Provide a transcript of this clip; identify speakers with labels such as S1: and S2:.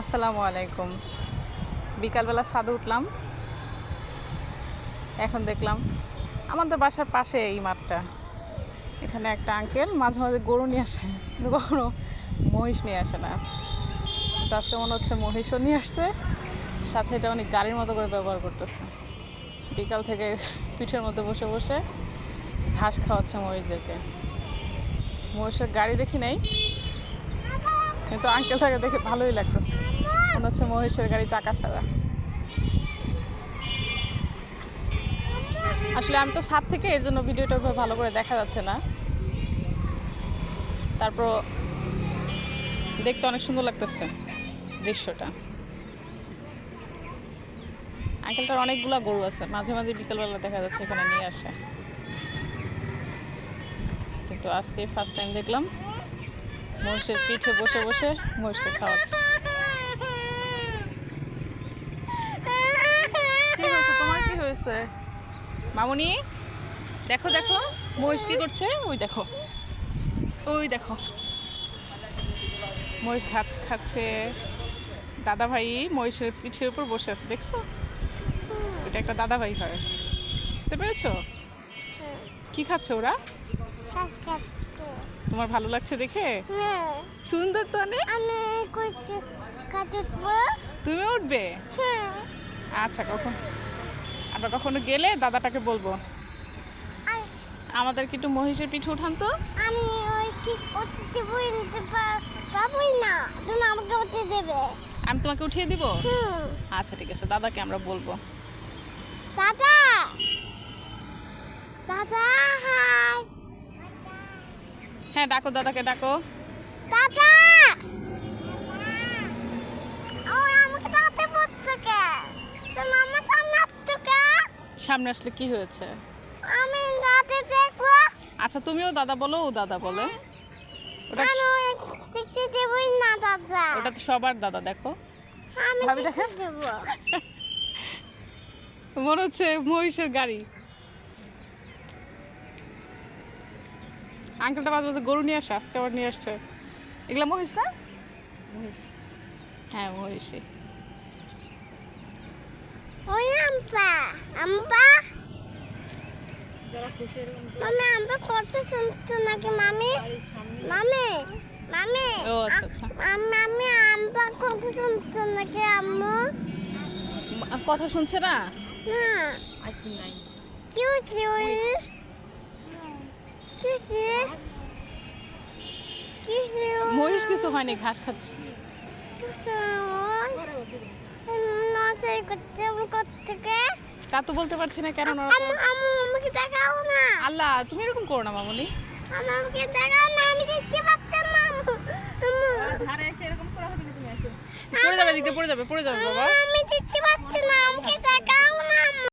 S1: আসসালামু আলাইকুম। বিকালবেলা ছাদে উঠলাম। এখন দেখলাম আমাদের বাসার পাশে এই মাঠটা। এখানে একটা আঙ্কেল মাঝে মাঝে গরু নিয়ে আসে কখনো মহিষ নিয়ে আসে না। তো আজকে মনে হচ্ছে মহিষও নিয়ে আসছে, সাথে এটা উনি গাড়ির মতো করে ব্যবহার করতেছে। বিকাল থেকে পিঠের মধ্যে বসে বসে ঘাস খাওয়াচ্ছে মহিষদেরকে। মহিষের গাড়ি দেখি নাই কিন্তু আঙ্কেলটাকে দেখে ভালোই লাগতেছে। মনে হচ্ছে মহিষের গাড়ি চাকা ছাড়া। আসলে আমি তো ছাদ থেকে এর জন্য ভিডিওটা ভালো করে দেখা যাচ্ছে না। তারপর দেখতে অনেক সুন্দর লাগতেছে দৃশ্যটা। আঙ্কেলটার অনেকগুলা গরু আছে, মাঝে মাঝে বিকেলবেলা দেখা যাচ্ছে এখানে নিয়ে আসে। কিন্তু আজকে ফার্স্ট টাইম দেখলাম। মহিষের পিঠে বসে বসে মহিষকে খাওয়াচ্ছে। কি হয়েছে তোমার কি হয়েছে? মামুনি দেখো দেখো। মহিষ কি করছে? ওই দেখো। ওই দেখো। মহিষ খাচ্ছে খাচ্ছে। দাদা ভাই মহিষের পিঠের উপর বসে আছে দেখছ? এটা একটা দাদা ভাই হয়। বুঝতে পেরেছ? কি খাচ্ছে ওরা? তোমার ভালো লাগছে দেখে? সুন্দর তো অনেক। তুমি উঠবে?
S2: হ্যাঁ।
S1: আচ্ছা কখন? আবার কখনো গেলে দাদাটাকে বলব।
S2: আর
S1: আমাদের কি একটু মহিষের পিঠে উঠান তো?
S2: আমি ওই নিতে না। তুমি আমাকে ওতে দেবে।
S1: আমি তোমাকে উঠিয়ে দিব? আচ্ছা ঠিক আছে দাদাকে আমরা বলব।
S2: দাদা! দাদা!
S1: হ্যাঁ ডাকো দাদাকে ডাকো।
S2: দাদা! সামনে
S1: আসলে কি হয়েছে?
S2: আমি দাঁতে দেখব।
S1: আচ্ছা তুমিও দাদা বলো ও দাদা বলে। ওটা
S2: আমি ওই দেখতে দেবই না দাদা।
S1: ওটা তো সবার দাদা দেখো।
S2: আমি দেখতে।
S1: মনে হচ্ছে মহিষের গাড়ি। আঙ্কেলটা মাঝে মাঝে গরু নিয়ে আসে আজকে আবার নিয়ে আসছে। এগুলা মহিষ না? হ্যাঁ মহিষই।
S2: ওই আম্পা আম্পা। মামি আম্পা কত শুনছো নাকি মামি? মামি মামি।
S1: ও আচ্ছা আচ্ছা।
S2: মামি আম্পা কত শুনছো নাকি আম্মু?
S1: কথা শুনছে না?
S2: কিউ কিউ।
S1: মহিষ কিছু হয়নি, ঘাস খাচ্ছে।
S2: আমি
S1: তা তো বলতে পারছি না কেন
S2: আমাকে দেখাও না
S1: আল্লাহ, তুমি এরকম করো না, মামনি।
S2: আমাকে দেখাও না আমি দেখতে পাচ্ছি না
S1: না পড়ে যাবে পড়ে যাবে পড়ে যাবে বাবা
S2: আম্মু